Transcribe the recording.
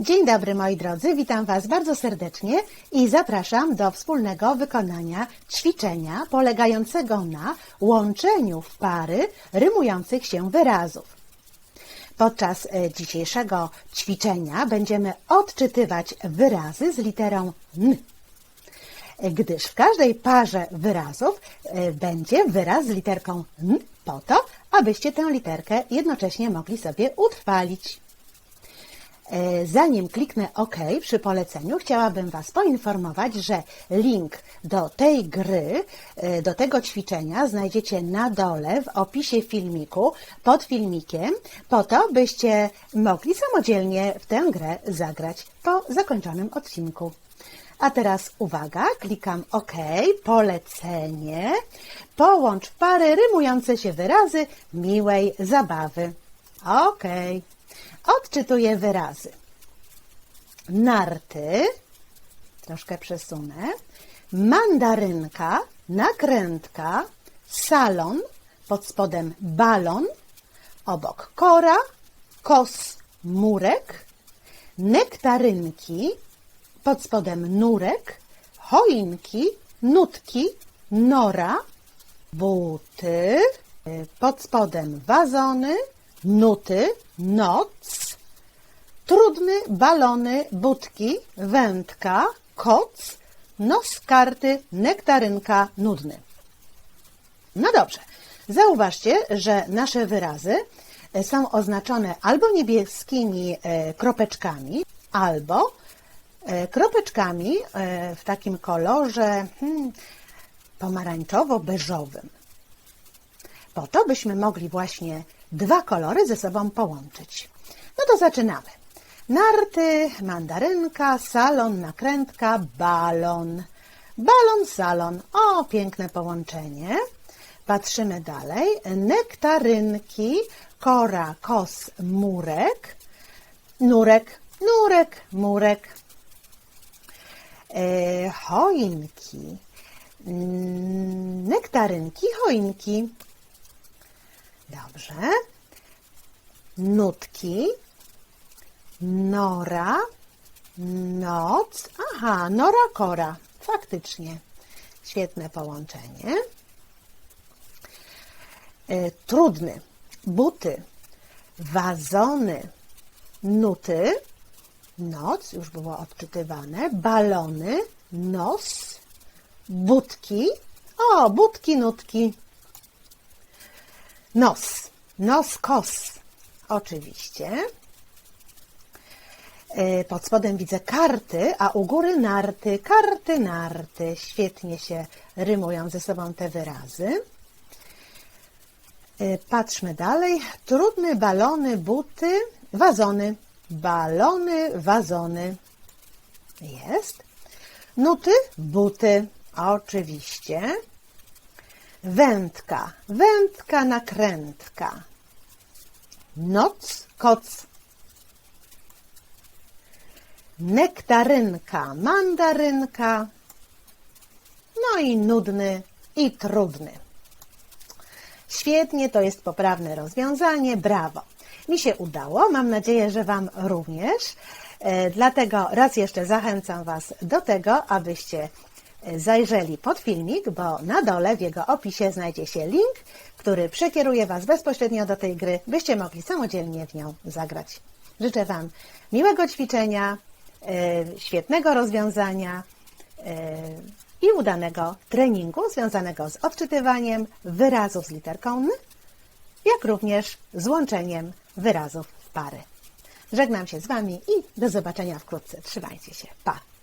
Dzień dobry moi drodzy, witam Was bardzo serdecznie i zapraszam do wspólnego wykonania ćwiczenia polegającego na łączeniu w pary rymujących się wyrazów. Podczas e, dzisiejszego ćwiczenia będziemy odczytywać wyrazy z literą N, gdyż w każdej parze wyrazów e, będzie wyraz z literką N po to, abyście tę literkę jednocześnie mogli sobie utrwalić. E, Zanim kliknę OK przy poleceniu, chciałabym Was poinformować, że link do tej gry, e, do tego ćwiczenia znajdziecie na dole w opisie filmiku, pod filmikiem, po to, byście mogli samodzielnie w tę grę zagrać po zakończonym odcinku. A teraz uwaga, klikam OK, polecenie, połącz pary rymujące się wyrazy miłej zabawy. OK. Odczytuję wyrazy. Narty, troszkę przesunę, mandarynka, nakrętka, salon, pod spodem balon, obok kora, kos, murek, nektarynki, pod spodem nurek, choinki, nutki, nora, buty, pod spodem wazony, nuty, noc, trudny, balony, budki, wędka, koc, nos karty, nektarynka, nudny. No dobrze, zauważcie, że nasze wyrazy są oznaczone albo niebieskimi e, kropeczkami, albo e, kropeczkami e, w takim kolorze hmm, pomarańczowo-beżowym. Po to, byśmy mogli właśnie dwa kolory ze sobą połączyć. No to zaczynamy. Narty, mandarynka, salon, nakrętka, balon. Balon, salon. O, piękne połączenie. Patrzymy dalej. Nektarynki, kora, kos, murek. Nurek, nurek, murek. E, choinki. Nektarynki, choinki. Dobrze. Nutki. Nora. Noc. Aha, nora kora. Faktycznie. Świetne połączenie. E, trudny. Buty. Wazony. Nuty. Noc, już było odczytywane. Balony. Nos. Budki. O, budki, nutki. Nos. Nos, kos. Oczywiście. E, Pod spodem widzę karty, a u góry narty. Karty, narty. Świetnie się rymują ze sobą te wyrazy. E, Patrzmy dalej. Trudny, balony, buty, wazony. Balony, wazony. Jest. Nuty, buty. Oczywiście. Wędka, wędka, nakrętka. Noc, koc. Nektarynka, mandarynka. No i nudny i trudny. Świetnie, to jest poprawne rozwiązanie, brawo. Mi się udało, mam nadzieję, że Wam również. E, Dlatego raz jeszcze zachęcam Was do tego, abyście zajrzeli pod filmik, bo na dole w jego opisie znajdzie się link, który przekieruje Was bezpośrednio do tej gry, byście mogli samodzielnie w nią zagrać. Życzę Wam miłego ćwiczenia, e, świetnego rozwiązania e, i udanego treningu związanego z odczytywaniem wyrazów z literką N, jak również z łączeniem wyrazów w pary. Żegnam się z Wami i do zobaczenia wkrótce. Trzymajcie się. Pa!